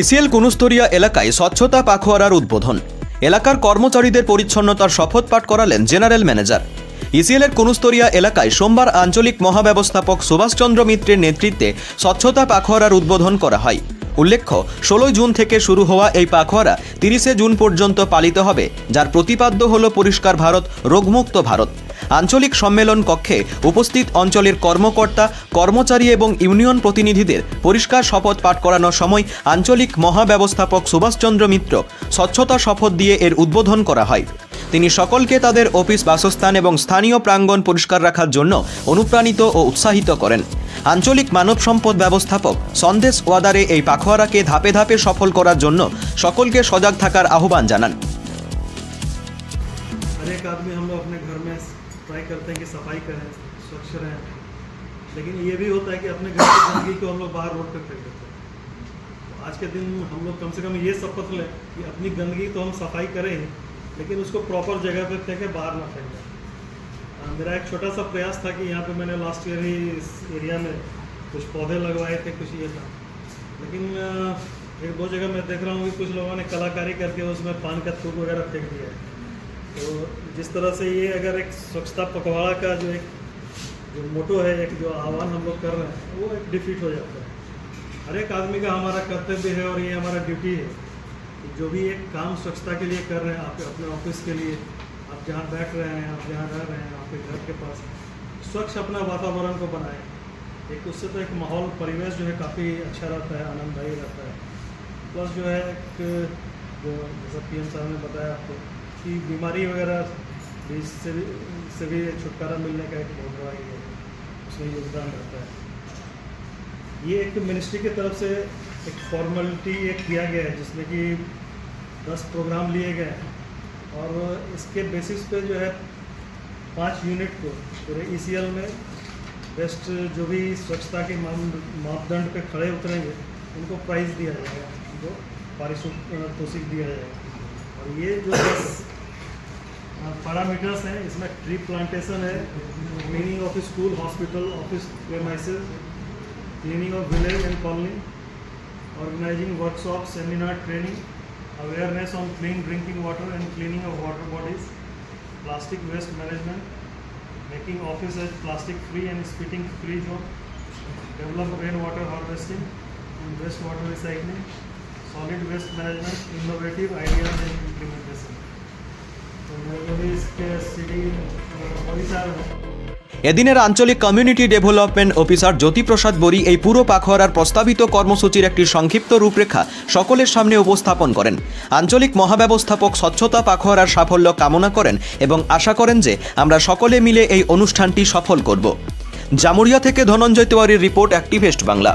ECL কুনুস্তরিয়া এলাকায় স্বচ্ছতা পাখোয়ারার উদ্বোধন। এলাকার কর্মচারীদের পরিচ্ছন্নতার শপথ পাঠ করালেন জেনারেল ম্যানেজার। ইসিএলের কুনুস্তরিয়া এলাকায় সোমবার আঞ্চলিক মহাব্যবস্থাপক সুভাষচন্দ্র মিত্রের নেতৃত্বে স্বচ্ছতা পাখোয়ারার উদ্বোধন করা হয়। উল্লেখ্য, ষোলোই জুন থেকে শুরু হওয়া এই পাখোয়ারা তিরিশে জুন পর্যন্ত পালিত হবে, যার প্রতিপাদ্য হল পরিষ্কার ভারত, রোগমুক্ত ভারত। আঞ্চলিক সম্মেলন কক্ষে উপস্থিত অঞ্চলের কর্মকর্তা, কর্মচারী এবং ইউনিয়ন প্রতিনিধিদের পরিষ্কার শপথ পাঠ করানোর সময় আঞ্চলিক মহাব্যবস্থাপক সুভাষচন্দ্র মিত্র স্বচ্ছতা শপথ দিয়ে এর উদ্বোধন করা হয়। তিনি সকলকে তাদের অফিস, বাসস্থান এবং স্থানীয় প্রাঙ্গণ পরিষ্কার রাখার জন্য অনুপ্রাণিত ও উৎসাহিত করেন। আঞ্চলিক মানব সম্পদ ব্যবস্থাপক সন্দেশ ওয়াদারে এই পাখোয়ারাকে ধাপে ধাপে সফল করার জন্য সকলকে সজাগ থাকার আহ্বান জানান। ट्राई करते हैं कि सफ़ाई करें स्वच्छ रहें। लेकिन ये भी होता है कि अपने घर की गंदगी को हम लोग बाहर रोड पर फेंक देते हैं। तो आज के दिन हम लोग कम से कम ये शपथ लें कि अपनी गंदगी तो हम सफ़ाई करें ही लेकिन उसको प्रॉपर जगह पर फेंकें बाहर ना फेंकें। अ, मेरा एक छोटा सा प्रयास था कि यहाँ पे मैंने लास्ट ईयर ही इस एरिया में कुछ पौधे लगवाए थे कुछ ये था। लेकिन एक दो जगह मैं देख रहा हूँ कि कुछ लोगों ने कलाकारी करके उसमें पान का थूक वगैरह फेंक दिया है। तो जिस तरह से ये अगर एक स्वच्छता पखवाड़ा का जो एक, जो मोटो है, एक जो आह्वान हम लोग कर रहे हैं, वो एक डिफीट हो जाता है। हर एक आदमी का हमारा कर्तव्य है और ये हमारा ड्यूटी है जो भी एक काम स्वच्छता के लिए कर रहे हैं, आप अपने ऑफ़िस के लिए, आप जहाँ बैठ रहे हैं, आप जहाँ रह रहे हैं, आपके घर के पास, स्वच्छ अपना वातावरण को बनाएँ। एक उससे तो एक माहौल, परिवेश जो है काफ़ी अच्छा रहता है, आनंददायी रहता है। प्लस जो है एक, जो जैसा पी एम साहब ने बताया आपको कि बीमारी वगैरह भी इससे भी, से भी छुटकारा मिलने का एक बहुत बड़ा ये, उसमें योगदान रहता है। ये एक मिनिस्ट्री की तरफ़ से एक फॉर्मेलिटी एक किया गया है, जिसमें कि दस प्रोग्राम लिए गए हैं। और इसके बेसिस पे जो है, पाँच यूनिट को पूरे ईसीएल में बेस्ट जो भी स्वच्छता के मापदंड पे खड़े उतरेंगे, उनको प्राइज़ दिया जाएगा, उनको पारितोषिक दिया जाएगा। और ये जो पैरामीटर्स हैं, इसमें ट्री प्लांटेशन है cleaning of school hospital office cleaning of village and colony organising workshop seminar training awareness on clean drinking water and cleaning of water bodies plastic waste management making office as plastic free and spitting free जो develop rain water harvesting and waste water recycling solid waste management innovative ideas and implementation এদিনের আঞ্চলিক community development officer Jyotiprasad Bori এই পুরো পাখোয়ারার প্রস্তাবিত কর্মসূচির একটি সংক্ষিপ্ত রূপরেখা সকলের সামনে উপস্থাপন করেন। আঞ্চলিক মহাব্যবস্থাপক স্বচ্ছতা পাখোয়ারার সাফল্য কামনা করেন এবং আশা করেন যে আমরা সকলে মিলে এই অনুষ্ঠানটি সফল করব। জামুরিয়া থেকে ধনঞ্জয় তিওয়ারির রিপোর্ট অ্যাক্টিভেস্ট বাংলা।